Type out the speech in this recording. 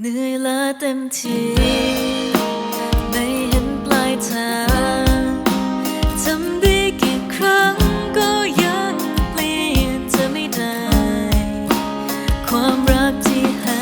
เหนื่อยล้าเต็มทีไม่เห็นปลายทางทำได้กี่ครั้งก็ยังเปลี่ยนเธอไม่ได้ ความรักที่ห้